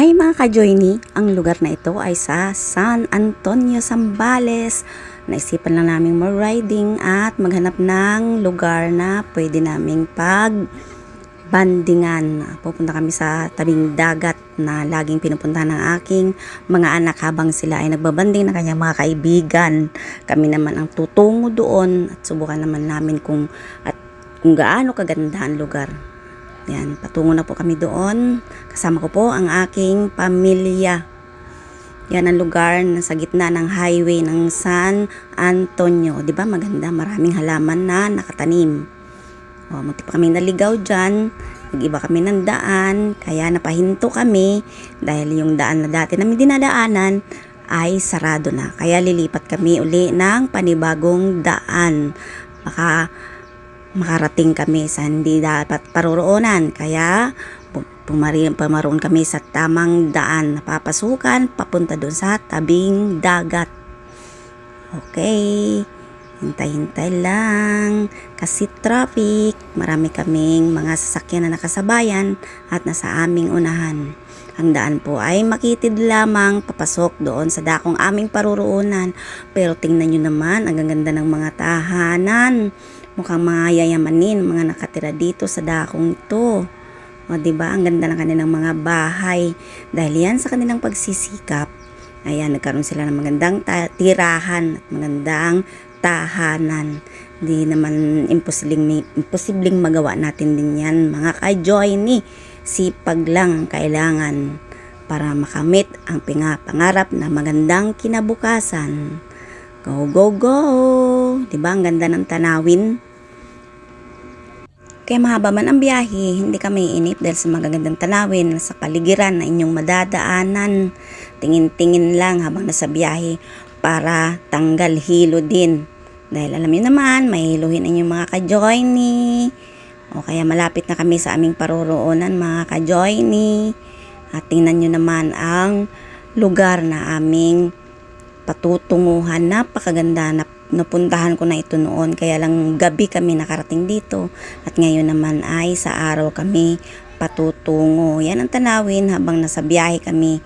Hi mga ka-journey, ang lugar na ito ay sa San Antonio, Zambales. Naisipan lang naming mag-riding at maghanap ng lugar na pwede naming pag bandingan. Pupunta kami sa tabing dagat na laging pinupuntahan ng aking mga anak habang sila ay nagbabanding ng kanyang mga kaibigan. Kami naman ang tutungo doon at subukan naman namin kung at kung gaano kaganda ang lugar. Yan, patungo na po kami doon. Kasama ko po ang aking pamilya. Yan ang lugar na sa gitna ng highway ng San Antonio. ba Maganda, maraming halaman na nakatanim. O, munti pa kami naligaw dyan. Nag-iba kami ng daan. Kaya napahinto kami dahil yung daan na dati namin dinadaanan ay sarado na. Kaya lilipat kami uli ng panibagong daan. Baka makarating kami sa hindi dapat paruroonan. Kaya pu- pumari, pumaroon kami sa tamang daan na papasukan papunta doon sa tabing dagat. Okay. Hintay-hintay lang. Kasi traffic. Marami kaming mga sasakyan na nakasabayan at nasa aming unahan. Ang daan po ay makitid lamang papasok doon sa dakong aming paruroonan. Pero tingnan nyo naman, ang gaganda ng mga tahanan. Mukhang mga yayamanin, mga nakatira dito sa dakong ito. O, di ba? Ang ganda ng kanilang mga bahay. Dahil yan sa kanilang pagsisikap, ayan, nagkaroon sila ng magandang tirahan at magandang tahanan. Hindi naman imposibleng, imposibleng magawa natin din yan, mga ka-joiny. Sipag lang ang kailangan para makamit ang pangarap na magandang kinabukasan. Go, go, go! Di ba ang ganda ng tanawin? Kaya mahaba man ang biyahe, hindi ka maiinip dahil sa magagandang tanawin sa paligiran na inyong madadaanan. Tingin-tingin lang habang nasa biyahe para tanggal hilo din. Dahil alam niyo naman, may hiluhin ang inyong mga ka-joiny. O kaya malapit na kami sa aming paruroonan mga ka-joiny. At tingnan nyo naman ang lugar na aming patutunguhan. Napakaganda. Nap napuntahan ko na ito noon. Kaya lang gabi kami nakarating dito. At ngayon naman ay sa araw kami patutungo. Yan ang tanawin habang nasa biyahe kami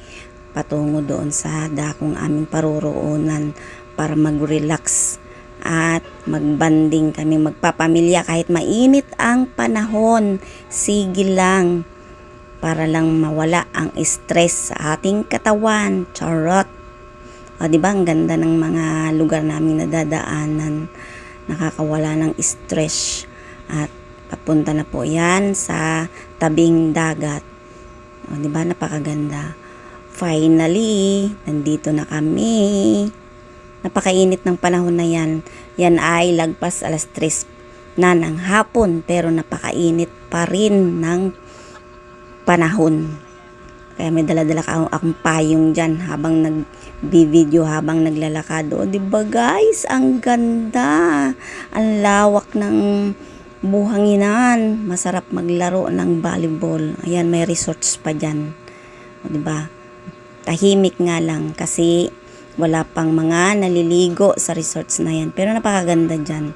patungo doon sa dakong aming paruroonan para mag-relax at magbanding kami magpapamilya kahit mainit ang panahon. Sige lang para lang mawala ang stress sa ating katawan. Charot! O, di ba? Ang ganda ng mga lugar namin nadadaanan. Nakakawala ng stress. At papunta na po yan sa tabing dagat. O, di ba? Napakaganda. Finally, nandito na kami. Napakainit ng panahon na yan. Yan ay lagpas alas 3 na ng hapon pero napakainit pa rin ng panahon. Kaya may dala-dala ka akong payong dyan habang nag-video, habang naglalakad. O, ba guys? Ang ganda. Ang lawak ng buhanginan. Masarap maglaro ng volleyball. Ayan, may resorts pa dyan. O, ba? Tahimik nga lang kasi wala pang mga naliligo sa resorts na yan. Pero napakaganda dyan.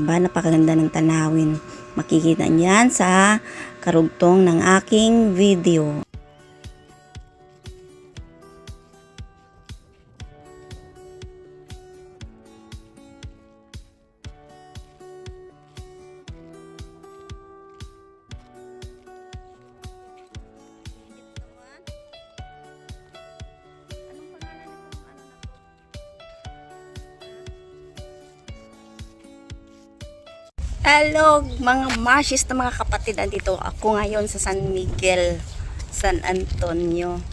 Ba? Napakaganda ng tanawin. Makikita niyan sa karugtong ng aking video. Hello mga Marshis na mga kapatid. Andito ako ngayon sa San Miguel, San Antonio.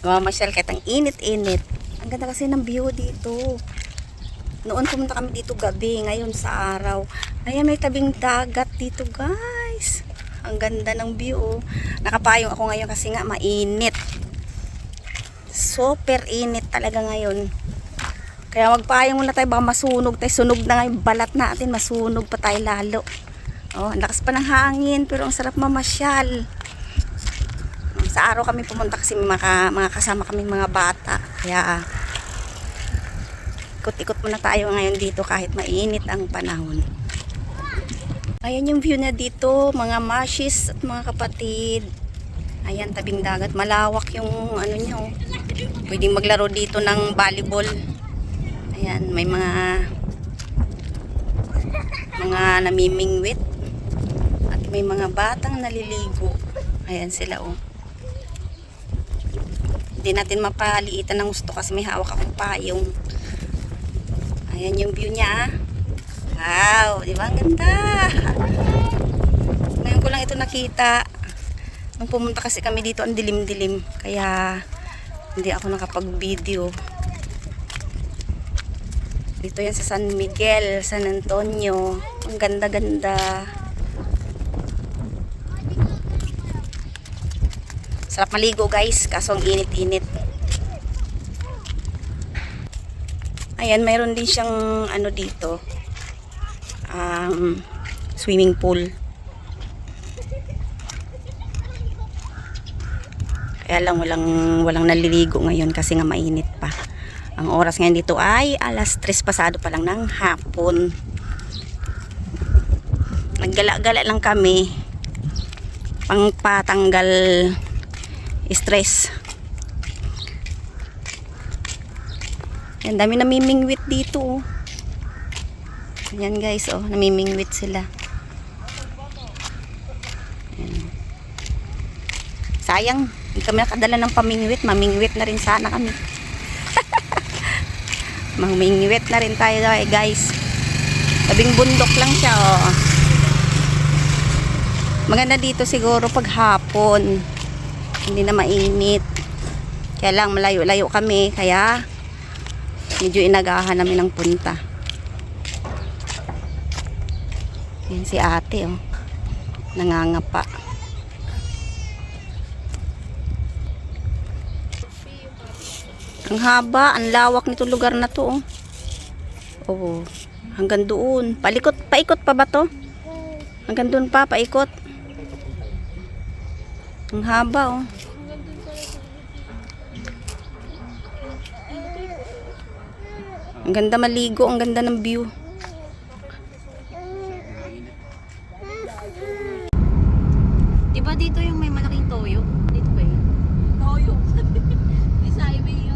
Mamasyal kahit ang init-init. Ang ganda kasi ng view dito. Noon pumunta kami dito gabi, ngayon sa araw. Ayan, may tabing dagat dito guys. Ang ganda ng view. Nakapayong ako ngayon kasi nga mainit. Super init talaga ngayon. Kaya magpayong muna tayo, baka masunog tayo. Sunog na nga balat natin, masunog pa tayo lalo. Oh, ang lakas pa ng hangin, pero ang sarap mamasyal. Sa araw kami pumunta kasi mga, mga kasama kami mga bata. Kaya ikot-ikot muna tayo ngayon dito kahit mainit ang panahon. Ayan yung view na dito, mga mashis at mga kapatid. Ayan, tabing dagat. Malawak yung ano niya, oh. Pwedeng maglaro dito ng volleyball. Ayan, may mga mga namimingwit. At may mga batang naliligo. Ayan sila, oh. Hindi natin mapaliitan ng gusto kasi may hawak akong payong. Ayan yung view niya, ah. Wow, di ba? Ang ganda. Ngayon ko lang ito nakita. Nung pumunta kasi kami dito, ang dilim-dilim. Kaya, hindi ako nakapag-video. Dito yan sa San Miguel, San Antonio. Ang ganda-ganda. Sarap maligo guys, kaso ang init-init. Ayan, mayroon din siyang ano dito. Um, swimming pool. Kaya lang walang, walang naliligo ngayon kasi nga mainit pa. Ang oras ngayon dito ay alas 3 pasado pa lang ng hapon. Naggala-gala lang kami pang patanggal stress. Yan, dami namimingwit dito. Oh. Yan guys, oh, namimingwit sila. Yan. Sayang, hindi kami nakadala ng pamingwit. Mamingwit na rin sana kami. Mamingwit na rin tayo eh, guys. Tabing bundok lang siya, oh. Maganda dito siguro pag hapon. Hindi na mainit. Kaya lang malayo-layo kami, kaya medyo inagahan namin ng punta. Yan si ate, oh. Nangangapa. Ang haba, ang lawak nito lugar na to, oh. Oo. Hanggang doon. Palikot, paikot pa ba to? Hanggang doon pa, paikot. Ang haba, oh. Ang ganda maligo, ang ganda ng view. Di ba dito yung may malaking toyo? Dito ba yun? Toyo. Di sa highway.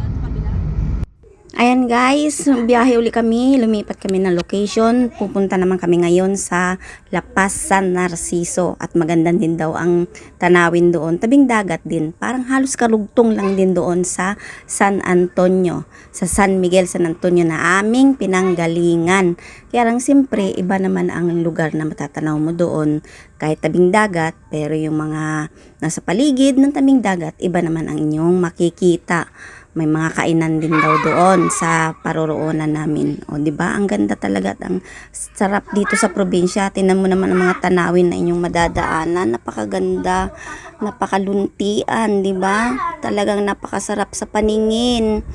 Ayan guys, biyahe uli kami, lumipat kami ng location. Pupunta naman kami ngayon sa La Paz, San Narciso. At maganda din daw ang tanawin doon. Tabing dagat din. Parang halos karugtong lang din doon sa San Antonio. Sa San Miguel, San Antonio na aming pinanggalingan. Kaya lang siyempre, iba naman ang lugar na matatanaw mo doon. Kahit tabing dagat, pero yung mga nasa paligid ng tabing dagat, iba naman ang inyong makikita may mga kainan din daw doon sa paroroonan namin. O, di ba? Ang ganda talaga at ang sarap dito sa probinsya. Tingnan mo naman ang mga tanawin na inyong madadaanan. Napakaganda, napakaluntian, di ba? Talagang napakasarap sa paningin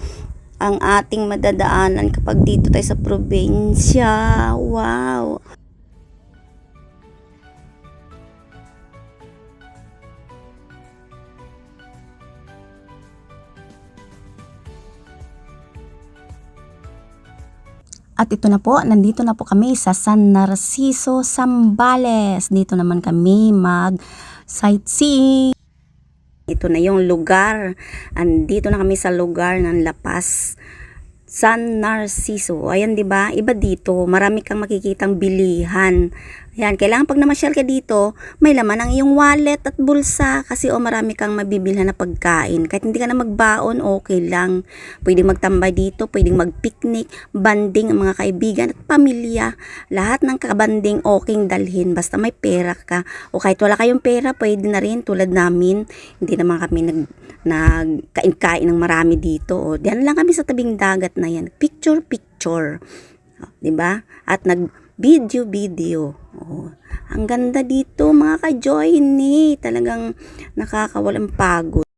ang ating madadaanan kapag dito tayo sa probinsya. Wow! At ito na po, nandito na po kami sa San Narciso, Zambales. Dito naman kami mag sightseeing. Ito na yung lugar. Andito na kami sa lugar ng La Paz. San Narciso. Ayan, 'di ba? Iba dito, marami kang makikitang bilihan. Ayan, kailangan pag namasyal ka dito, may laman ang iyong wallet at bulsa kasi o marami kang mabibilhan na pagkain. Kahit hindi ka na magbaon, okay lang. Pwedeng magtambay dito, pwedeng magpicnic, banding ang mga kaibigan at pamilya. Lahat ng kabanding okay dalhin basta may pera ka. O kahit wala kayong pera, pwede na rin tulad namin. Hindi naman kami nag nagkain-kain ng marami dito. O, diyan lang kami sa tabing dagat na yan. Picture, picture. O, 'di ba? At nag video video. Oh, ang ganda dito mga ka-joy ni. Talagang nakakawalang pagod.